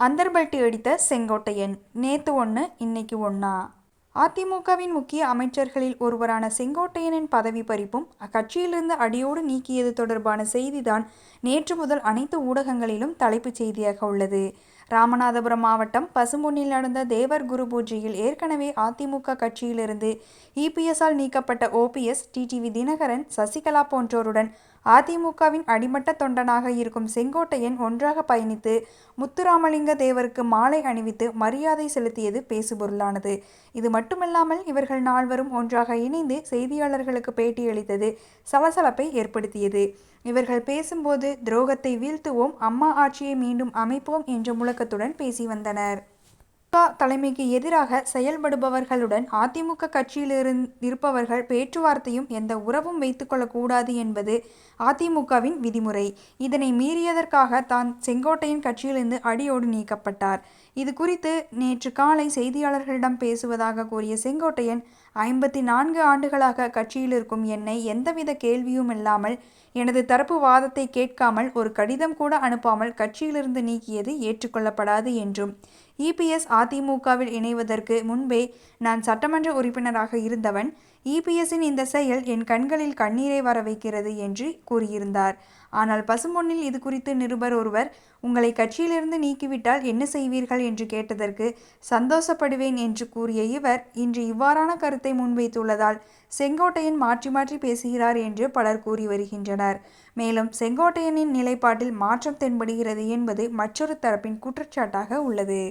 அந்தர்பல்ட்டி அடித்த செங்கோட்டையன். நேத்து ஒன்று இன்னைக்கு ஒன்றா அதிமுகவின் முக்கிய அமைச்சர்களில் ஒருவரான செங்கோட்டையனின் பதவி பறிப்பும் அக்கட்சியிலிருந்து அடியோடு நீக்கியது தொடர்பான செய்திதான் நேற்று முதல் அனைத்து ஊடகங்களிலும் தலைப்புச் செய்தியாக உள்ளது. ராமநாதபுரம் மாவட்டம் பசும்பொன்னில் நடந்த தேவர் குரு பூஜையில் ஏற்கனவே அதிமுக கட்சியிலிருந்து இபிஎஸ்ஆல் நீக்கப்பட்ட ஓபிஎஸ் டிடிவி தினகரன் சசிகலா போன்றோருடன் அதிமுகவின் அடிமட்ட தொண்டனாக இருக்கும் செங்கோட்டையன் ஒன்றாக பயணித்து முத்துராமலிங்க தேவருக்கு மாலை அணிவித்து மரியாதை செலுத்தியது பேசுபொருளானது. இது மட்டுமல்லாமல் இவர்கள் நால்வரும் ஒன்றாக இணைந்து செய்தியாளர்களுக்கு பேட்டியளித்தது சலசலப்பை ஏற்படுத்தியது. இவர்கள் பேசும்போது துரோகத்தை வீழ்த்துவோம் அம்மா ஆட்சியை மீண்டும் அமைப்போம் என்ற முழக்கத்துடன் பேசி வந்தனர். தலைமைக்கு எதிராக செயல்படுபவர்களுடன் அதிமுக கட்சியில் இருப்பவர்கள் பேச்சுவார்த்தையும் எந்த உறவும் வைத்துக்கொள்ளக்கூடாது என்பது அதிமுகவின் விதிமுறை. இதனை மீறியதற்காக தான் செங்கோட்டையின் கட்சியிலிருந்து அடியோடு நீக்கப்பட்டார். இது குறித்து நேற்று காலை செய்தியாளர்களிடம் பேசுவதாக கூறிய செங்கோட்டையன் ஐம்பத்தி நான்கு ஆண்டுகளாக கட்சியில் இருக்கும் என்னை எந்தவித கேள்வியும் இல்லாமல் எனது தரப்பு வாதத்தை கேட்காமல் ஒரு கடிதம் கூட அனுப்பாமல் கட்சியிலிருந்து நீக்கியது ஏற்றுக்கொள்ளப்படாது என்றும். இபிஎஸ் அதிமுகவில் இணைவதற்கு முன்பே நான் சட்டமன்ற உறுப்பினராக இருந்தவன். இபிஎஸ்ஸின் இந்த செயல் என் கண்களில் கண்ணீரை வர வைக்கிறது என்று கூறியிருந்தார். ஆனால் பசும்பொன்னில் இது குறித்து நிருபர் ஒருவர் உங்களை கட்சியிலிருந்து நீக்கிவிட்டால் என்ன செய்வீர்கள்? என்று கேட்டதற்கு சந்தோஷப்படுவேன் என்று கூறிய இவர் இன்று இவ்வாறான கருத்தை முன்வைத்துள்ளதால் செங்கோட்டையன் மாற்றி மாற்றி பேசுகிறார் என்று பலர் கூறி வருகின்றனர். மேலும் செங்கோட்டையனின் நிலைப்பாட்டில் மாற்றம் தென்படுகிறது என்பது மற்றொரு தரப்பின் குற்றச்சாட்டாக உள்ளது.